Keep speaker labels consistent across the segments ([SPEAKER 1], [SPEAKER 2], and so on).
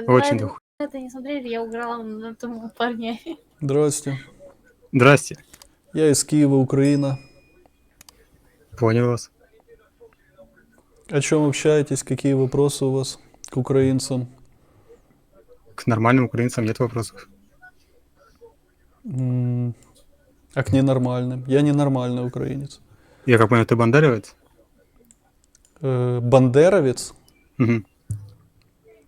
[SPEAKER 1] Ну,
[SPEAKER 2] Очень
[SPEAKER 1] на это не смотрели, я уграла на тому парня.
[SPEAKER 3] Здрасте.
[SPEAKER 2] Здрасте.
[SPEAKER 3] Я из Киева, Украина.
[SPEAKER 2] Понял вас.
[SPEAKER 3] О чем общаетесь? Какие вопросы у вас к украинцам?
[SPEAKER 2] К нормальным украинцам нет вопросов.
[SPEAKER 3] М, А к ненормальным? Я ненормальный украинец.
[SPEAKER 2] Я как понял, ты бандеровец?
[SPEAKER 3] Э, Бандеровец?
[SPEAKER 2] Угу.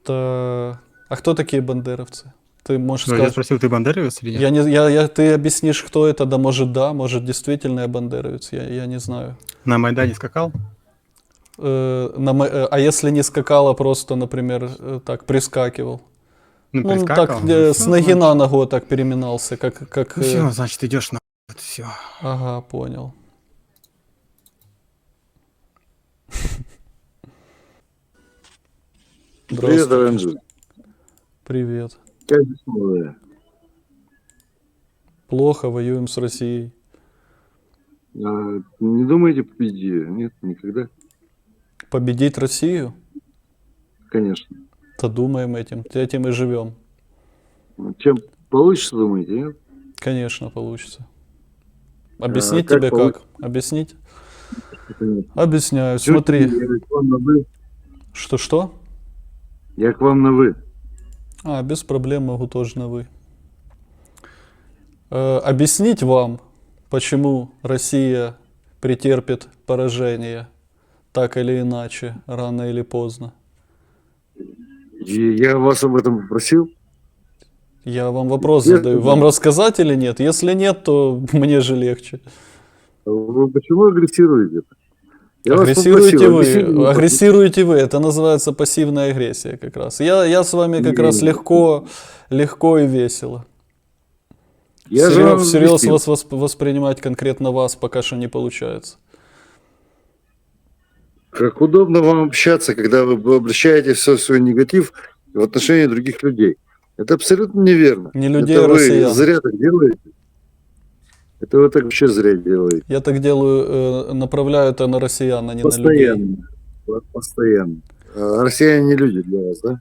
[SPEAKER 3] Это... А кто такие бандеровцы? Ты можешь
[SPEAKER 2] Ну, я
[SPEAKER 3] сказать...
[SPEAKER 2] спросил, ты бандеровец или нет?
[SPEAKER 3] Я не, я, я, ты объяснишь, кто это, да может да, может действительно я бандеровец, я, я не знаю.
[SPEAKER 2] На Майдане скакал?
[SPEAKER 3] Э, на э, а если не скакала, просто, например, э, так, прискакивал?
[SPEAKER 2] Ну,
[SPEAKER 3] Ну,
[SPEAKER 2] прискакал.
[SPEAKER 3] так, э, с ноги на ногу так переминался, как... как
[SPEAKER 2] Ну, все, значит, идешь на... Вот все.
[SPEAKER 3] Ага, понял.
[SPEAKER 4] Привет,
[SPEAKER 3] Здравствуйте. Привет.
[SPEAKER 4] Как дела?
[SPEAKER 3] Плохо, воюем с Россией.
[SPEAKER 4] А, Не думаете победить ее? Нет, никогда.
[SPEAKER 3] Победить Россию?
[SPEAKER 4] Конечно.
[SPEAKER 3] То думаем этим, этим и живем.
[SPEAKER 4] Чем получится, думаете, нет?
[SPEAKER 3] Конечно, получится. Объяснить
[SPEAKER 4] А как
[SPEAKER 3] тебе
[SPEAKER 4] получится?
[SPEAKER 3] как? Объяснить?
[SPEAKER 4] Нет.
[SPEAKER 3] Объясняю.
[SPEAKER 4] Чё
[SPEAKER 3] Смотри.
[SPEAKER 4] ты, Я к вам на вы.
[SPEAKER 3] Что-что?
[SPEAKER 4] Я к вам на вы.
[SPEAKER 3] А, без проблем могу тоже на вы. Э, объяснить вам, почему Россия претерпит поражение, так или иначе, рано или поздно.
[SPEAKER 4] И я вас об этом попросил.
[SPEAKER 3] Я вам вопрос
[SPEAKER 4] Нет,
[SPEAKER 3] задаю.
[SPEAKER 4] нет.
[SPEAKER 3] Вам рассказать или нет? Если нет, то мне же легче.
[SPEAKER 4] Вы почему агрессируете? Я
[SPEAKER 3] агрессируете вы.
[SPEAKER 4] мне,
[SPEAKER 3] агрессируете вы. Это называется пассивная агрессия как раз. Я, я с вами как
[SPEAKER 4] Не,
[SPEAKER 3] раз легко, легко и весело.
[SPEAKER 4] Я же
[SPEAKER 3] Всерьез,
[SPEAKER 4] вам
[SPEAKER 3] всерьез вас восп- воспринимать конкретно вас пока что не получается.
[SPEAKER 4] Как удобно вам общаться, когда вы обращаете все свой негатив в отношении других людей. Это абсолютно неверно.
[SPEAKER 3] Не людей,
[SPEAKER 4] Это
[SPEAKER 3] а
[SPEAKER 4] вы
[SPEAKER 3] россиян.
[SPEAKER 4] зря так делаете. Это вы так вообще зря делаете.
[SPEAKER 3] Я так делаю, э, направляю это на россиян, а не на людей.
[SPEAKER 4] Постоянно. Постоянно. А Россияне не люди для вас, да?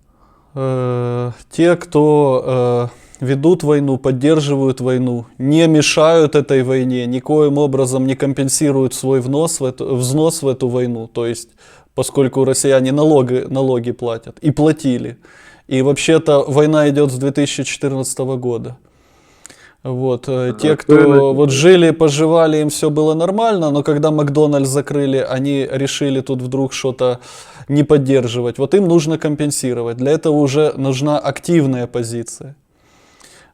[SPEAKER 3] Э, те, кто э, ведут войну, поддерживают войну, не мешают этой войне, никоим образом не компенсируют свой внос в эту, взнос в эту войну. То есть, поскольку россияне налоги, налоги платят и платили. И вообще-то война идет с 2014 года. Вот, э, те,
[SPEAKER 4] кто
[SPEAKER 3] кто
[SPEAKER 4] иначе?
[SPEAKER 3] вот жили, поживали, им все было нормально, но когда Макдональдс закрыли, они решили тут вдруг что-то не поддерживать. Вот им нужно компенсировать. Для этого уже нужна активная позиция.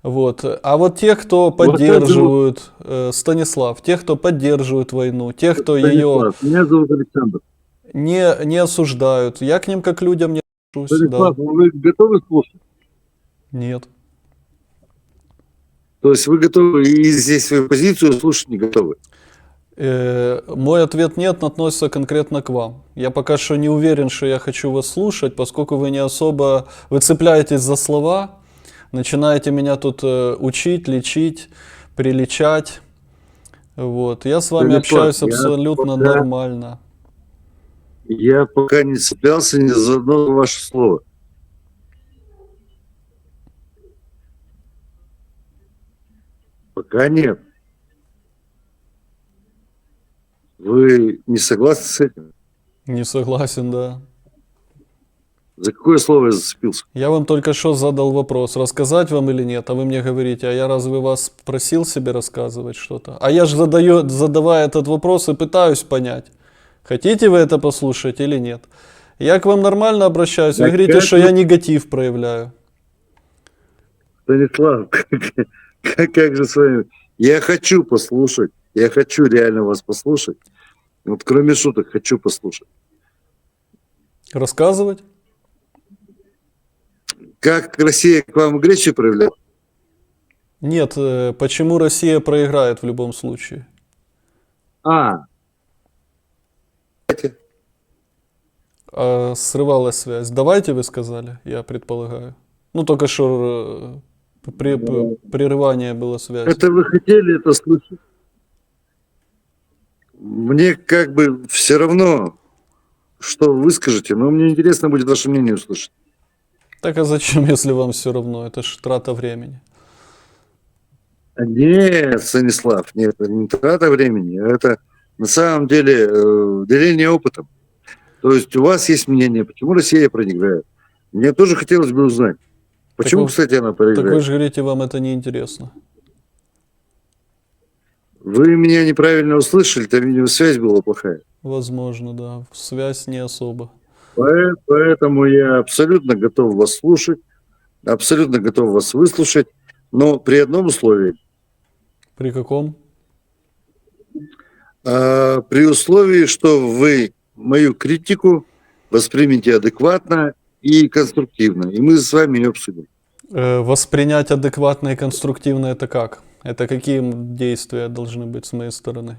[SPEAKER 3] Вот. А вот те, кто поддерживают, э, Станислав, те, кто поддерживают войну, те, кто ее
[SPEAKER 4] Станислав, Меня зовут Александр.
[SPEAKER 3] не, не осуждают, я к ним как людям не отношусь. Да.
[SPEAKER 4] Станислав, вы готовы слушать?
[SPEAKER 3] Нет.
[SPEAKER 4] То есть вы готовы и здесь свою позицию слушать не готовы?
[SPEAKER 3] Э, Мой ответ нет относится конкретно к вам. Я пока что не уверен, что я хочу вас слушать, поскольку вы не особо... Вы цепляетесь за слова, начинаете меня тут э, учить, лечить, приличать. Вот. Я с вами
[SPEAKER 4] Станислав,
[SPEAKER 3] общаюсь
[SPEAKER 4] я
[SPEAKER 3] абсолютно
[SPEAKER 4] пока-
[SPEAKER 3] нормально.
[SPEAKER 4] Я пока не цеплялся ни за одно ваше слово. Нет. Вы не согласны с этим?
[SPEAKER 3] Не согласен, да.
[SPEAKER 4] За какое слово я зацепился?
[SPEAKER 3] Я вам только что задал вопрос, рассказать вам или нет, а вы мне говорите, а я разве вас просил себе рассказывать что-то? А я же задаю, задавая этот вопрос и пытаюсь понять, хотите вы это послушать или нет. Я к вам нормально обращаюсь, вы говорите, что я негатив проявляю.
[SPEAKER 4] Станислав, как, как же с вами? Я хочу послушать. Я хочу реально вас послушать. Вот кроме шуток, хочу послушать.
[SPEAKER 3] Рассказывать?
[SPEAKER 4] Как Россия к вам агрессию проявляла?
[SPEAKER 3] Нет, э, почему Россия проиграет в любом случае?
[SPEAKER 4] А,
[SPEAKER 3] А, срывалась связь. Давайте вы сказали, я предполагаю. Ну, только что э, при- прерывание было связи.
[SPEAKER 4] это вы хотели это слышать? Мне как бы все равно, что вы скажете, но мне интересно будет ваше мнение услышать.
[SPEAKER 3] Так а зачем, если вам все равно? Это ж трата времени.
[SPEAKER 4] А Нет, Станислав, нет, это не трата времени, это на самом деле э, деление опытом. То есть у вас есть мнение, почему Россия проиграет. Мне тоже хотелось бы узнать, почему,
[SPEAKER 3] вы-
[SPEAKER 4] кстати, она
[SPEAKER 3] Так вы же говорите, вам это не интересно.
[SPEAKER 4] Вы меня неправильно услышали, там, видимо, связь была плохая.
[SPEAKER 3] Возможно, да. Связь не особо.
[SPEAKER 4] Поэтому я абсолютно готов вас слушать, абсолютно готов вас выслушать, но при одном условии.
[SPEAKER 3] При каком?
[SPEAKER 4] А, При условии, что вы мою критику воспримете адекватно и конструктивно, и мы с вами ее обсудим.
[SPEAKER 3] Э, воспринять адекватно и конструктивно это как? Это какие действия должны быть с моей стороны?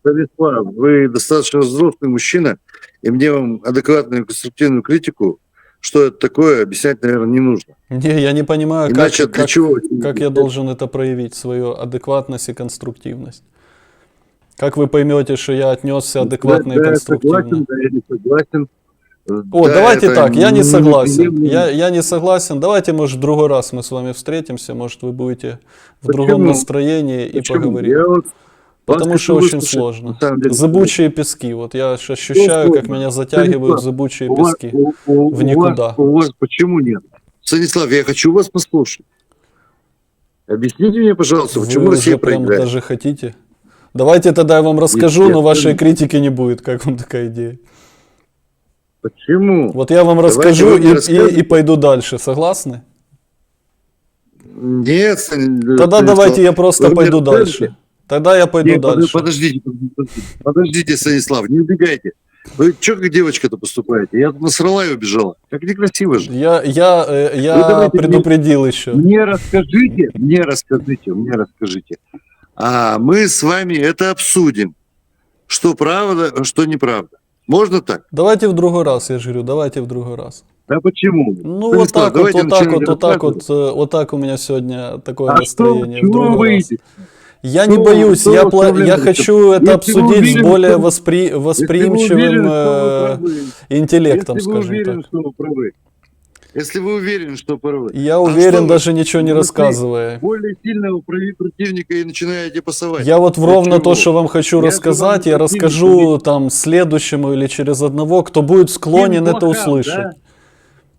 [SPEAKER 4] Станислав, вы достаточно взрослый мужчина, и мне вам адекватную и конструктивную критику, что это такое, объяснять, наверное, не нужно.
[SPEAKER 3] Не, я не понимаю, как,
[SPEAKER 4] Иначе для
[SPEAKER 3] как-
[SPEAKER 4] чего?
[SPEAKER 3] как я должен это проявить, свою адекватность и конструктивность. Как вы поймете, что я отнесся адекватно и
[SPEAKER 4] Да, да, я
[SPEAKER 3] конструктивно?
[SPEAKER 4] согласен, да, я не согласен.
[SPEAKER 3] О,
[SPEAKER 4] Да,
[SPEAKER 3] давайте так, я не согласен. Я, я не согласен. Давайте, может, в другой раз мы с вами встретимся, может, вы будете в
[SPEAKER 4] Почему?
[SPEAKER 3] другом настроении и
[SPEAKER 4] Почему?
[SPEAKER 3] поговорим.
[SPEAKER 4] Я вот
[SPEAKER 3] Потому что очень
[SPEAKER 4] выслушать,
[SPEAKER 3] сложно.
[SPEAKER 4] деле.
[SPEAKER 3] Зыбучие пески. Вот я ощущаю, как меня затягивают зыбучие
[SPEAKER 4] У вас-
[SPEAKER 3] пески.
[SPEAKER 4] у- у-
[SPEAKER 3] в
[SPEAKER 4] у
[SPEAKER 3] никуда.
[SPEAKER 4] вас- У вас почему нет? Станислав, я хочу вас послушать. Объясните мне, пожалуйста,
[SPEAKER 3] Вы
[SPEAKER 4] почему
[SPEAKER 3] уже
[SPEAKER 4] Россия
[SPEAKER 3] прям
[SPEAKER 4] проиграет?
[SPEAKER 3] даже хотите? Давайте тогда я вам расскажу, но вашей критики не будет. Как вам такая идея?
[SPEAKER 4] Почему?
[SPEAKER 3] Вот я вам
[SPEAKER 4] Давайте
[SPEAKER 3] расскажу
[SPEAKER 4] мне
[SPEAKER 3] и, и, и пойду дальше. Согласны?
[SPEAKER 4] Нет, Стан-
[SPEAKER 3] Тогда
[SPEAKER 4] Станислав,
[SPEAKER 3] давайте я просто
[SPEAKER 4] вы мне
[SPEAKER 3] пойду дальше. Тогда я пойду
[SPEAKER 4] Нет,
[SPEAKER 3] дальше.
[SPEAKER 4] Подождите, подождите, подождите, Станислав, не убегайте. Вы что как девочка-то поступаете? Я насрала и убежала. Как некрасиво же.
[SPEAKER 3] Я, я, э, я предупредил еще.
[SPEAKER 4] Мне расскажите, мне расскажите, мне расскажите. А мы с вами это обсудим. Что правда, что неправда. Можно так?
[SPEAKER 3] Давайте в другой раз, я же говорю, давайте в другой раз.
[SPEAKER 4] Да почему?
[SPEAKER 3] Ну, вот так вот, вот так вот, вот так вот, вот так у меня сегодня такое
[SPEAKER 4] А что,
[SPEAKER 3] настроение. в
[SPEAKER 4] чего
[SPEAKER 3] другой
[SPEAKER 4] вы
[SPEAKER 3] раз. Я не
[SPEAKER 4] Что-
[SPEAKER 3] боюсь,
[SPEAKER 4] что
[SPEAKER 3] я,
[SPEAKER 4] вы
[SPEAKER 3] пла- я хочу это
[SPEAKER 4] Если вы
[SPEAKER 3] обсудить с
[SPEAKER 4] уверены,
[SPEAKER 3] более
[SPEAKER 4] что-
[SPEAKER 3] воспри-
[SPEAKER 4] вы
[SPEAKER 3] восприимчивым
[SPEAKER 4] уверены, что
[SPEAKER 3] э,
[SPEAKER 4] вы
[SPEAKER 3] интеллектом,
[SPEAKER 4] если вы
[SPEAKER 3] скажем
[SPEAKER 4] уверены,
[SPEAKER 3] так.
[SPEAKER 4] что вы правы, если вы уверены, что правы,
[SPEAKER 3] Я
[SPEAKER 4] А
[SPEAKER 3] уверен,
[SPEAKER 4] что вы?
[SPEAKER 3] даже ничего не
[SPEAKER 4] Вы
[SPEAKER 3] рассказывая.
[SPEAKER 4] более сильного противника и начинаете пасовать.
[SPEAKER 3] Я вот ровно то, что вам хочу
[SPEAKER 4] Я
[SPEAKER 3] рассказать, я расскажу там следующему или через одного, кто будет склонен
[SPEAKER 4] Всем
[SPEAKER 3] это
[SPEAKER 4] плохам,
[SPEAKER 3] услышать.
[SPEAKER 4] да?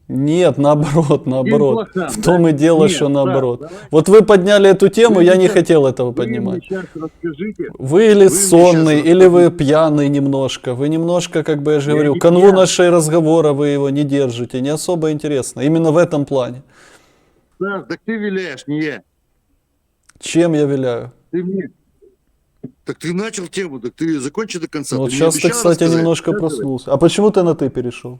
[SPEAKER 3] Нет, наоборот, наоборот.
[SPEAKER 4] плохам,
[SPEAKER 3] В том
[SPEAKER 4] да?
[SPEAKER 3] и дело,
[SPEAKER 4] Нет,
[SPEAKER 3] что
[SPEAKER 4] да,
[SPEAKER 3] наоборот.
[SPEAKER 4] давай.
[SPEAKER 3] Вот вы подняли эту тему,
[SPEAKER 4] Вы
[SPEAKER 3] я не
[SPEAKER 4] сейчас-
[SPEAKER 3] хотел этого
[SPEAKER 4] Вы
[SPEAKER 3] поднимать. Вы или
[SPEAKER 4] Вы
[SPEAKER 3] сонный, или вы пьяный немножко. Вы немножко, как бы я же
[SPEAKER 4] Я
[SPEAKER 3] говорю,
[SPEAKER 4] не
[SPEAKER 3] канву
[SPEAKER 4] пьян.
[SPEAKER 3] нашей разговора вы его не держите. Не особо интересно. Именно в этом плане.
[SPEAKER 4] Саш, так ты виляешь, не я.
[SPEAKER 3] Чем я виляю?
[SPEAKER 4] Ты мне. Так ты начал тему, так ты закончи до конца.
[SPEAKER 3] Ну, вот
[SPEAKER 4] Ты
[SPEAKER 3] сейчас ты, кстати,
[SPEAKER 4] рассказать?
[SPEAKER 3] немножко проснулся. А почему ты на ты перешел?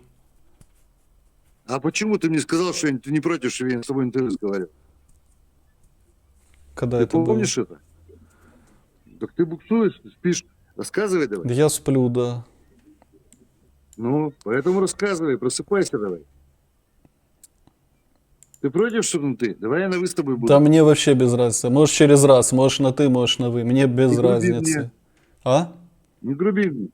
[SPEAKER 4] А почему ты мне сказал, что ты не против, что я с тобой интервью разговаривал?
[SPEAKER 3] Когда
[SPEAKER 4] Ты
[SPEAKER 3] это было?
[SPEAKER 4] помнишь это? Так ты буксуешь, спишь. Рассказывай давай.
[SPEAKER 3] Я сплю, да.
[SPEAKER 4] Ну, поэтому рассказывай, просыпайся давай. Ты против, чтобы ты? Давай я на вы с тобой буду.
[SPEAKER 3] Да мне вообще без разницы. Можешь через раз, можешь на ты, можешь на вы. Мне без
[SPEAKER 4] Не
[SPEAKER 3] разницы.
[SPEAKER 4] мне.
[SPEAKER 3] А?
[SPEAKER 4] Не груби мне.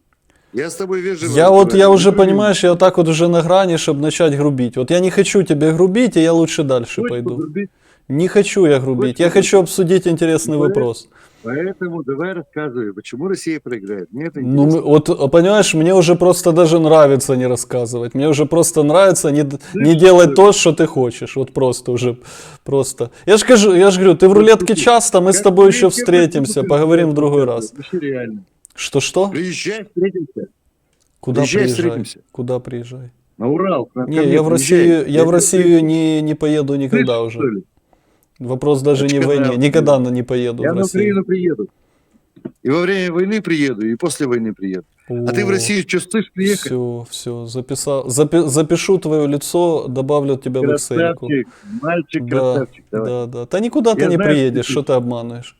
[SPEAKER 4] Я с тобой вежливо
[SPEAKER 3] Я вот, я уже, понимаешь, я вот так вот уже на грани, чтобы начать грубить. Вот я не хочу тебе грубить, и я лучше дальше.
[SPEAKER 4] Хочешь
[SPEAKER 3] пойду. Не хочу я грубить.
[SPEAKER 4] Хочешь
[SPEAKER 3] Я хочу обсудить интересный вопрос.
[SPEAKER 4] Поэтому давай рассказывай, почему Россия проиграет. Мне это
[SPEAKER 3] Ну,
[SPEAKER 4] интересно.
[SPEAKER 3] вот, понимаешь, мне уже просто даже нравится не рассказывать. Мне уже просто нравится не, не делать то, что ты хочешь. Вот просто уже, просто. Я же скажу, я же говорю, ты в рулетке часто, мы с тобой еще встретимся, поговорим в другой раз.
[SPEAKER 4] Реально.
[SPEAKER 3] Что-что?
[SPEAKER 4] Приезжай, встретимся.
[SPEAKER 3] Куда
[SPEAKER 4] приезжай,
[SPEAKER 3] приезжай?
[SPEAKER 4] встретимся.
[SPEAKER 3] Куда приезжай?
[SPEAKER 4] На Урал. ко
[SPEAKER 3] Не, я в. Россию, я в Россию не, не поеду никогда
[SPEAKER 4] слышишь,
[SPEAKER 3] уже. Вопрос даже не в войне. Никогда на- не поеду
[SPEAKER 4] Я
[SPEAKER 3] в
[SPEAKER 4] на
[SPEAKER 3] Россию.
[SPEAKER 4] Украину приеду. И во время войны приеду, и после войны приеду. А ты в Россию что, слышишь, приехать?
[SPEAKER 3] Все, все, записал. Запи- запишу твое лицо, добавлю тебя в Excel.
[SPEAKER 4] Красавчик, мальчик,
[SPEAKER 3] Да,
[SPEAKER 4] красавчик. Давай.
[SPEAKER 3] да, да. Да никуда ты
[SPEAKER 4] Я
[SPEAKER 3] не
[SPEAKER 4] знаю,
[SPEAKER 3] приедешь,
[SPEAKER 4] что
[SPEAKER 3] что ты обманываешь.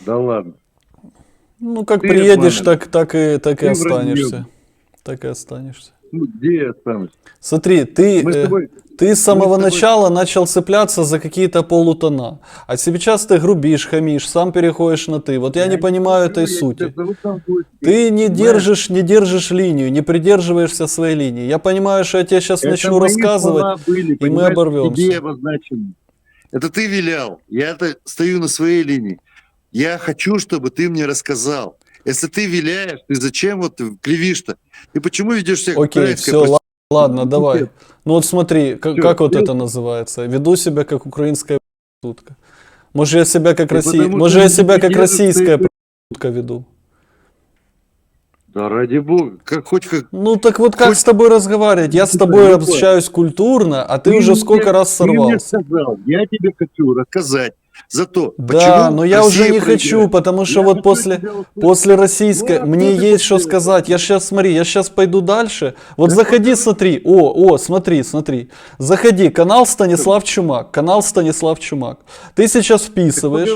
[SPEAKER 4] Да ладно.
[SPEAKER 3] Ну, как
[SPEAKER 4] Ты
[SPEAKER 3] приедешь, так, так и, так и
[SPEAKER 4] Ты
[SPEAKER 3] останешься.
[SPEAKER 4] вранье.
[SPEAKER 3] Так и останешься.
[SPEAKER 4] Ну, где я останусь?
[SPEAKER 3] Смотри, ты,
[SPEAKER 4] Мы с
[SPEAKER 3] э,
[SPEAKER 4] тобой...
[SPEAKER 3] ты с самого
[SPEAKER 4] с тобой-
[SPEAKER 3] начала начал цепляться за какие-то полутона. А сейчас ты грубишь, хамишь, сам переходишь на ты. Вот я не понимаю этой
[SPEAKER 4] Я
[SPEAKER 3] сути. Ты не держишь, не держишь линию, не придерживаешься своей линии. Я понимаю, что я тебе сейчас
[SPEAKER 4] Это
[SPEAKER 3] начну рассказывать.
[SPEAKER 4] были,
[SPEAKER 3] и мы оборвемся.
[SPEAKER 4] Это ты вилял. Я-то стою на своей линии. Я хочу, чтобы ты мне рассказал. Если ты виляешь, ты зачем вот клевишь-то? Ты почему ведешь себя как
[SPEAKER 3] Окей,
[SPEAKER 4] украинская
[SPEAKER 3] все,
[SPEAKER 4] проститутка?
[SPEAKER 3] ладно, давай. Ну вот смотри, как,
[SPEAKER 4] Всё,
[SPEAKER 3] как вот
[SPEAKER 4] всё.
[SPEAKER 3] это называется? Веду себя как украинская проститутка. Может я себя как Россия,
[SPEAKER 4] потому
[SPEAKER 3] может
[SPEAKER 4] что
[SPEAKER 3] я себя как российская
[SPEAKER 4] ты-
[SPEAKER 3] проститутка веду.
[SPEAKER 4] Да ради бога, как хоть как...
[SPEAKER 3] Ну так вот как
[SPEAKER 4] Хоть-
[SPEAKER 3] с тобой разговаривать? Я с
[SPEAKER 4] Ну,
[SPEAKER 3] тобой общаюсь культурно, а ты уже
[SPEAKER 4] мне-
[SPEAKER 3] сколько раз
[SPEAKER 4] ты мне
[SPEAKER 3] сорвался.
[SPEAKER 4] сказал, я тебе хочу рассказать за то,
[SPEAKER 3] Да,
[SPEAKER 4] почему
[SPEAKER 3] но я
[SPEAKER 4] Россия
[SPEAKER 3] уже не
[SPEAKER 4] проиграет.
[SPEAKER 3] хочу, потому что
[SPEAKER 4] Я
[SPEAKER 3] вот после,
[SPEAKER 4] услышать.
[SPEAKER 3] после российской,
[SPEAKER 4] Вот
[SPEAKER 3] мне есть что сказать. Я сейчас, смотри, я сейчас пойду дальше. Вот заходи, смотри. О, о, смотри, смотри. Заходи, канал Станислав Чумак. Канал Станислав Чумак. Ты сейчас вписываешь.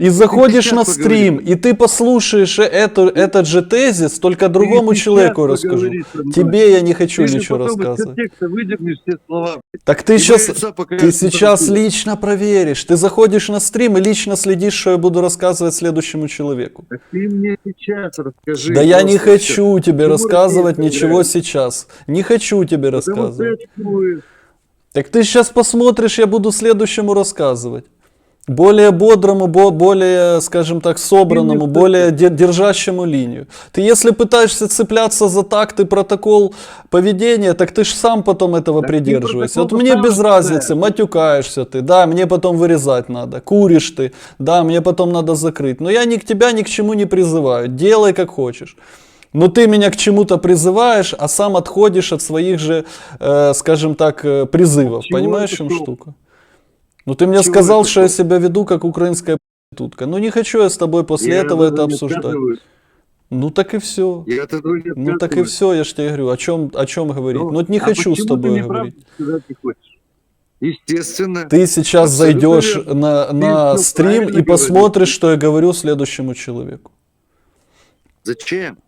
[SPEAKER 3] И заходишь на стрим,
[SPEAKER 4] поговорим.
[SPEAKER 3] и ты послушаешь эту, этот же тезис, только другому человеку расскажу. Тебе я не хочу
[SPEAKER 4] Ты
[SPEAKER 3] ничего рассказывать.
[SPEAKER 4] все слова.
[SPEAKER 3] Так ты
[SPEAKER 4] И
[SPEAKER 3] сейчас, ты сейчас лично проверишь. Ты заходишь на стрим и лично следишь, что я буду рассказывать следующему человеку.
[SPEAKER 4] Так ты мне сейчас расскажи.
[SPEAKER 3] Да я не хочу тебе
[SPEAKER 4] Почему
[SPEAKER 3] рассказывать ничего сейчас. Не хочу тебе.
[SPEAKER 4] Потому
[SPEAKER 3] рассказывать.
[SPEAKER 4] ты.
[SPEAKER 3] Так ты сейчас посмотришь, я буду следующему рассказывать. Более бодрому, бо- более, скажем так, собранному, более де- держащему линию. Ты если пытаешься цепляться за такт и протокол поведения, так ты ж сам потом этого
[SPEAKER 4] Так ты
[SPEAKER 3] придерживайся. Вот мне без разницы, матюкаешься ты, да, мне потом вырезать надо. Куришь ты, да, мне потом надо закрыть. Но я ни к тебя ни к чему не призываю. Делай как хочешь. Но ты меня к чему-то призываешь, а сам отходишь от своих же, э, скажем так, э, призывов.
[SPEAKER 4] Чего
[SPEAKER 3] Понимаешь, в чем штука? Ну ты мне
[SPEAKER 4] Чего
[SPEAKER 3] сказал, что я себя веду как украинская проститутка. Ну не хочу я с тобой после
[SPEAKER 4] Я
[SPEAKER 3] этого это обсуждать.
[SPEAKER 4] отказываюсь.
[SPEAKER 3] Ну так и все.
[SPEAKER 4] Я от этого не
[SPEAKER 3] Ну так и все, я ж тебе говорю, о чем, о чем говорить. Ну, вот не
[SPEAKER 4] а
[SPEAKER 3] хочу с тобой
[SPEAKER 4] ты
[SPEAKER 3] говорить.
[SPEAKER 4] не хочешь? Естественно.
[SPEAKER 3] Ты сейчас зайдешь
[SPEAKER 4] верно.
[SPEAKER 3] на, на стрим и
[SPEAKER 4] говоришь.
[SPEAKER 3] посмотришь, что я говорю следующему человеку.
[SPEAKER 4] Зачем?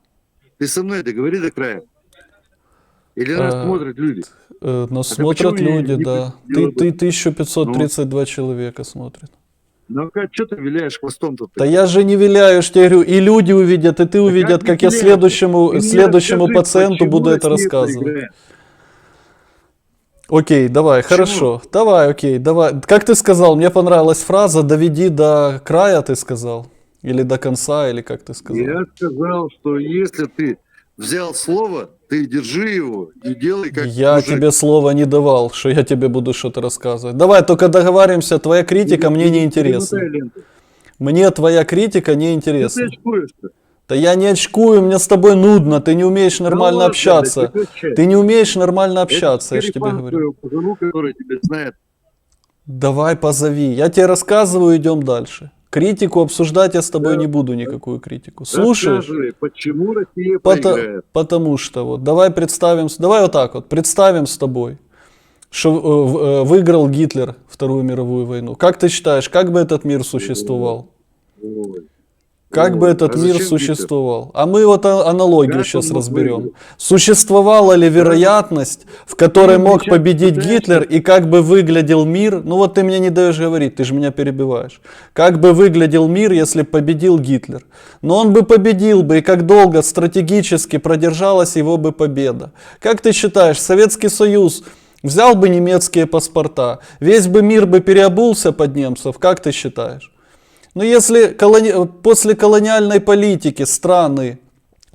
[SPEAKER 4] Ты со мной договори до края. Или нас
[SPEAKER 3] А,
[SPEAKER 4] смотрят люди.
[SPEAKER 3] Э, Нас
[SPEAKER 4] ты
[SPEAKER 3] смотрят
[SPEAKER 4] почему не-
[SPEAKER 3] люди,
[SPEAKER 4] не
[SPEAKER 3] да. Ты,
[SPEAKER 4] предупредила
[SPEAKER 3] ты
[SPEAKER 4] бы?
[SPEAKER 3] 1532 человека смотрят.
[SPEAKER 4] Ну как, что ты виляешь хвостом-то?
[SPEAKER 3] Да я же не виляю, что я говорю, и люди увидят, и ты увидят,
[SPEAKER 4] как
[SPEAKER 3] как
[SPEAKER 4] не
[SPEAKER 3] я
[SPEAKER 4] виляешь?
[SPEAKER 3] следующему,
[SPEAKER 4] Ты
[SPEAKER 3] следующему
[SPEAKER 4] расскажи,
[SPEAKER 3] пациенту
[SPEAKER 4] почему
[SPEAKER 3] буду это рассказывать.
[SPEAKER 4] проиграет?
[SPEAKER 3] Окей, давай, хорошо. Давай, окей, давай. Как ты сказал, мне понравилась фраза «доведи до края», ты сказал. Или до конца, или как ты сказал.
[SPEAKER 4] Я сказал, что если ты взял слово, ты держи его и делай как
[SPEAKER 3] Я
[SPEAKER 4] мужик.
[SPEAKER 3] тебе слова не давал, что я тебе буду что-то рассказывать. Давай, только договариваемся, твоя критика мне не интересна. Мне твоя критика не интересна. Да я не очкую, мне с тобой нудно, ты не умеешь
[SPEAKER 4] Да
[SPEAKER 3] нормально
[SPEAKER 4] ладно,
[SPEAKER 3] общаться.
[SPEAKER 4] прекращай.
[SPEAKER 3] Ты не умеешь нормально общаться, я же тебе говорю.
[SPEAKER 4] который тебя знает.
[SPEAKER 3] Давай позови. Я тебе рассказываю, идем дальше. Критику обсуждать я с тобой
[SPEAKER 4] Да.
[SPEAKER 3] не буду, никакую критику. Слушаешь?
[SPEAKER 4] Рассказывай, почему Россия
[SPEAKER 3] Пото-
[SPEAKER 4] проиграет.
[SPEAKER 3] потому что вот, давай представим, давай вот так вот, представим с тобой, что э, э, выиграл Гитлер Вторую мировую войну. Как ты считаешь, как бы этот мир существовал?
[SPEAKER 4] Ой.
[SPEAKER 3] Как бы
[SPEAKER 4] Ой,
[SPEAKER 3] этот
[SPEAKER 4] а
[SPEAKER 3] мир существовал? А мы вот а- аналогию
[SPEAKER 4] Как
[SPEAKER 3] сейчас разберем.
[SPEAKER 4] выиграть?
[SPEAKER 3] Существовала ли вероятность, в которой
[SPEAKER 4] Ты
[SPEAKER 3] мог победить
[SPEAKER 4] пытаешься-
[SPEAKER 3] Гитлер и как бы выглядел мир? Ну вот ты мне не даешь говорить, ты же меня перебиваешь. Как бы выглядел мир, если победил Гитлер? Но он бы победил бы, и как долго стратегически продержалась его бы победа? Как ты считаешь, Советский Союз взял бы немецкие паспорта, весь бы мир бы переобулся под немцев, как ты считаешь? Но если колони- после колониальной политики страны,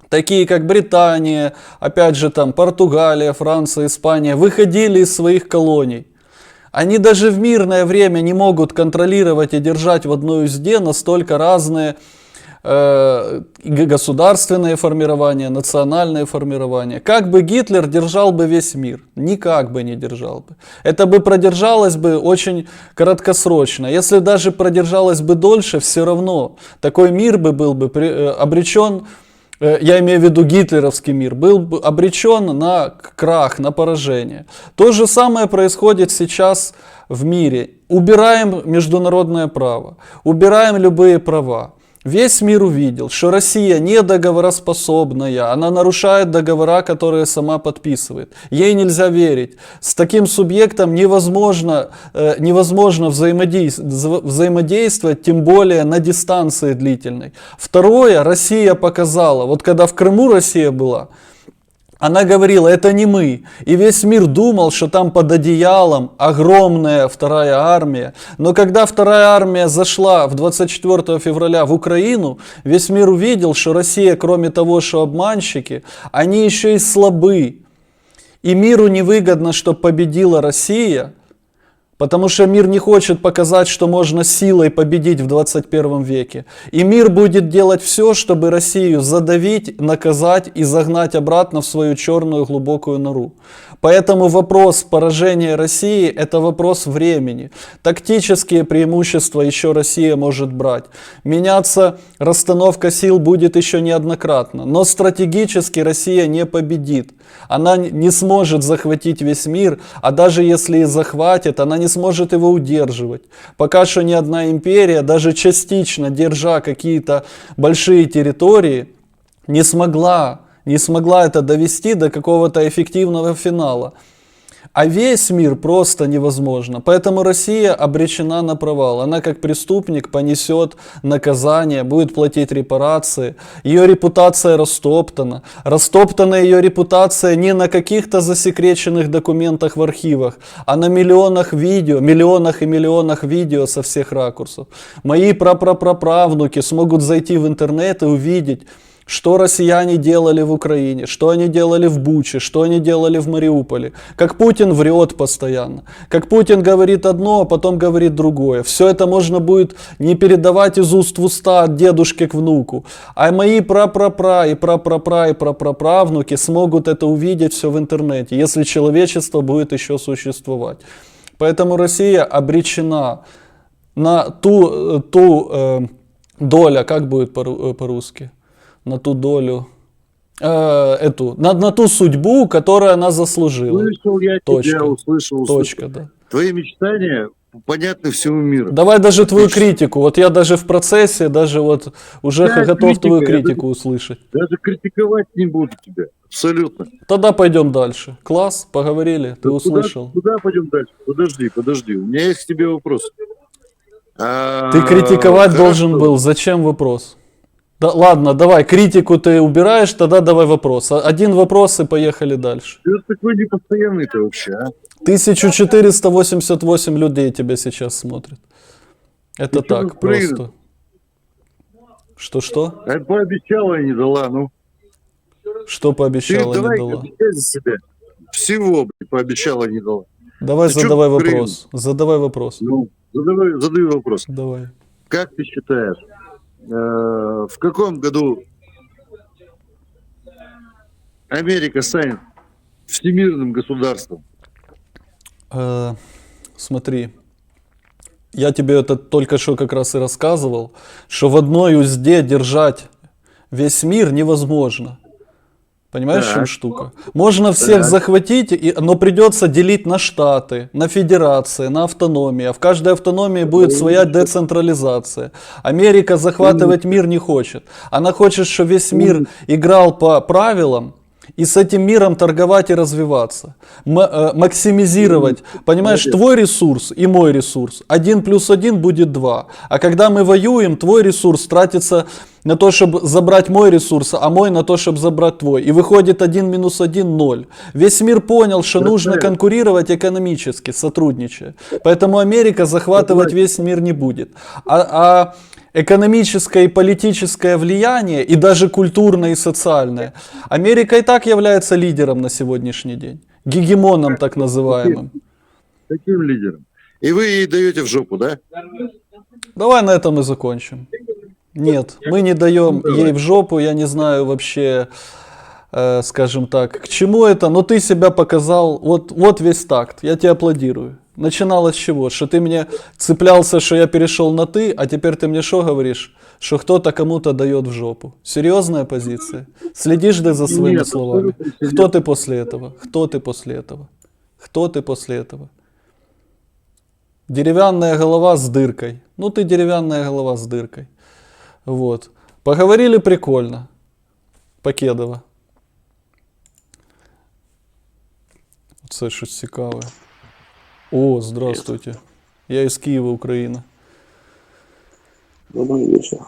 [SPEAKER 3] такие как Британия, опять же там Португалия, Франция, Испания, выходили из своих колоний, они даже в мирное время не могут контролировать и держать в одной узде настолько разные э, государственные формирования, национальные формирования. Как бы Гитлер держал бы весь мир? Никак бы не держал бы. Это бы продержалось бы очень краткосрочно. Если даже продержалось бы дольше, все равно такой мир бы был бы э, обречен э, я имею в виду гитлеровский мир, был бы обречен на крах, на поражение. То же самое происходит сейчас в мире. Убираем международное право, убираем любые права. Весь мир увидел, что Россия не договороспособная, она нарушает договора, которые сама подписывает. Ей нельзя верить. С таким субъектом невозможно, э, невозможно взаимодейс- вза- взаимодействовать, тем более на дистанции длительной. Второе, Россия показала, вот когда в Крыму Россия была, она говорила, это не мы. И весь мир думал, что там под одеялом огромная вторая армия. Но когда вторая армия зашла в 24 февраля в Украину, весь мир увидел, что Россия, кроме того, что обманщики, они еще и слабы. И миру невыгодно, чтобы победила Россия, Потому что мир не хочет показать, что можно силой победить в 21 веке. И мир будет делать все, чтобы Россию задавить, наказать и загнать обратно в свою черную глубокую нору. Поэтому вопрос поражения России – это вопрос времени. Тактические преимущества еще Россия может брать. Меняться расстановка сил будет еще неоднократно. Но стратегически Россия не победит. Она не сможет захватить весь мир, а даже если и захватит, она не сможет его удерживать. Пока что ни одна империя, даже частично держа какие-то большие территории, не смогла, не смогла это довести до какого-то эффективного финала. А весь мир просто невозможно. Поэтому Россия обречена на провал. Она как преступник понесет наказание, будет платить репарации. Ее репутация растоптана. Растоптана ее репутация не на каких-то засекреченных документах в архивах, а на миллионах видео, миллионах и миллионах видео со всех ракурсов. Мои прапраправнуки смогут зайти в интернет и увидеть, что россияне делали в Украине, что они делали в Буче, что они делали в Мариуполе. Как Путин врет постоянно. Как Путин говорит одно, а потом говорит другое. Все это можно будет не передавать из уст в уста от дедушки к внуку. А мои прапрапра и прапрапра и прапраправнуки смогут это увидеть все в интернете, если человечество будет еще существовать. Поэтому Россия обречена на ту, э, ту э, доля, как будет э, по-русски? На ту долю, э, эту, на, на ту судьбу, которую она заслужила.
[SPEAKER 4] Услышал я
[SPEAKER 3] Точка.
[SPEAKER 4] тебя, услышал, услышал.
[SPEAKER 3] Точка, да.
[SPEAKER 4] Твои мечтания понятны всему миру.
[SPEAKER 3] Давай даже твою
[SPEAKER 4] Отлично.
[SPEAKER 3] критику. Вот я даже в процессе, даже вот уже
[SPEAKER 4] Да,
[SPEAKER 3] готов
[SPEAKER 4] критика,
[SPEAKER 3] твою критику услышать.
[SPEAKER 4] Даже критиковать не буду тебя. Абсолютно.
[SPEAKER 3] Тогда пойдем дальше. Класс, поговорили, ты
[SPEAKER 4] Да
[SPEAKER 3] услышал.
[SPEAKER 4] Куда, куда пойдем дальше? Подожди, подожди. У меня есть к тебе вопрос. А,
[SPEAKER 3] Ты критиковать
[SPEAKER 4] хорошо.
[SPEAKER 3] должен был. Зачем вопрос? Да, ладно, давай, критику ты убираешь, тогда давай вопрос. А- Один вопрос и поехали дальше.
[SPEAKER 4] Ты вот такой непостоянный-то вообще, а?
[SPEAKER 3] 1488 людей тебя сейчас смотрят. Это
[SPEAKER 4] Ну что
[SPEAKER 3] так просто. Что-что?
[SPEAKER 4] А пообещала и не дала, ну.
[SPEAKER 3] Что
[SPEAKER 4] Ты
[SPEAKER 3] пообещала, не
[SPEAKER 4] давай
[SPEAKER 3] дала?
[SPEAKER 4] себя. Всего, блядь, пообещала и не дала.
[SPEAKER 3] Давай
[SPEAKER 4] Ты чё
[SPEAKER 3] задавай вопрос. Задавай вопрос.
[SPEAKER 4] Ну, задавай, задаю вопрос.
[SPEAKER 3] Давай.
[SPEAKER 4] Как ты считаешь, в каком году Америка станет всемирным государством?
[SPEAKER 3] Э, смотри, я тебе это только что как раз и рассказывал, что в одной узде держать весь мир невозможно. Понимаешь, в чем штука? Можно всех
[SPEAKER 4] Так.
[SPEAKER 3] захватить, и- но придется делить на штаты, на федерации, на автономии. А в каждой автономии будет своя децентрализация. Америка захватывать мир не хочет. Она хочет, чтобы весь мир играл по правилам, и с этим миром торговать и развиваться. М- э, максимизировать. Понимаешь, твой ресурс и мой ресурс. Один плюс один будет два. А когда мы воюем, твой ресурс тратится на то, чтобы забрать мой ресурс, а мой на то, чтобы забрать твой. И выходит один минус один ноль. Весь мир понял, что нужно конкурировать экономически, сотрудничая. Поэтому Америка захватывать весь мир не будет. А, а экономическое и политическое влияние, и даже культурное и социальное, Америка и так является лидером на сегодняшний день. Гегемоном так называемым.
[SPEAKER 4] Таким лидером. И вы ей даете в жопу, да?
[SPEAKER 3] Давай на этом и закончим. Нет, мы не даем ей в жопу, я не знаю вообще, э, скажем так, к чему это, но ты себя показал, вот, вот весь такт, я тебе аплодирую. Начиналось с чего? Что ты мне цеплялся, что я перешел на ты, а теперь ты мне что говоришь? Что кто-то кому-то дает в жопу. Серьезная позиция? Следишь ты за своими
[SPEAKER 4] Нет,
[SPEAKER 3] словами? Кто ты после этого? Кто ты после этого? Кто ты после этого? Деревянная голова с дыркой. Ну ты деревянная голова с дыркой. Вот. Поговорили прикольно. Покедово. Це щось цікаве. О, здравствуйте. Я из Киева, Украина.
[SPEAKER 5] Добрый вечер.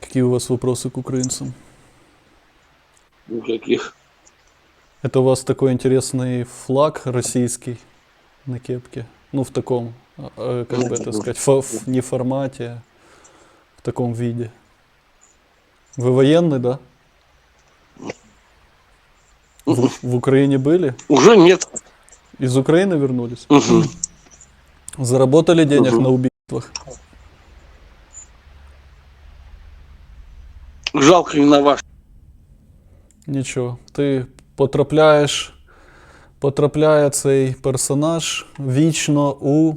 [SPEAKER 3] Какие у вас вопросы к украинцам?
[SPEAKER 5] Никаких.
[SPEAKER 3] Это у вас такой интересный флаг российский на кепке. Ну, в таком, э, как бы это сказать, фо- в- не формате, а таком виде. Вы военный, да? В, в Украине были?
[SPEAKER 5] Уже нет.
[SPEAKER 3] Из Украины вернулись?
[SPEAKER 5] Мгм.
[SPEAKER 3] Заработали денег
[SPEAKER 5] Мгм.
[SPEAKER 3] на убийствах?
[SPEAKER 5] Жалко не на ваш.
[SPEAKER 3] Нічого. Ти потрапляєш, потрапляє цей персонаж вічно у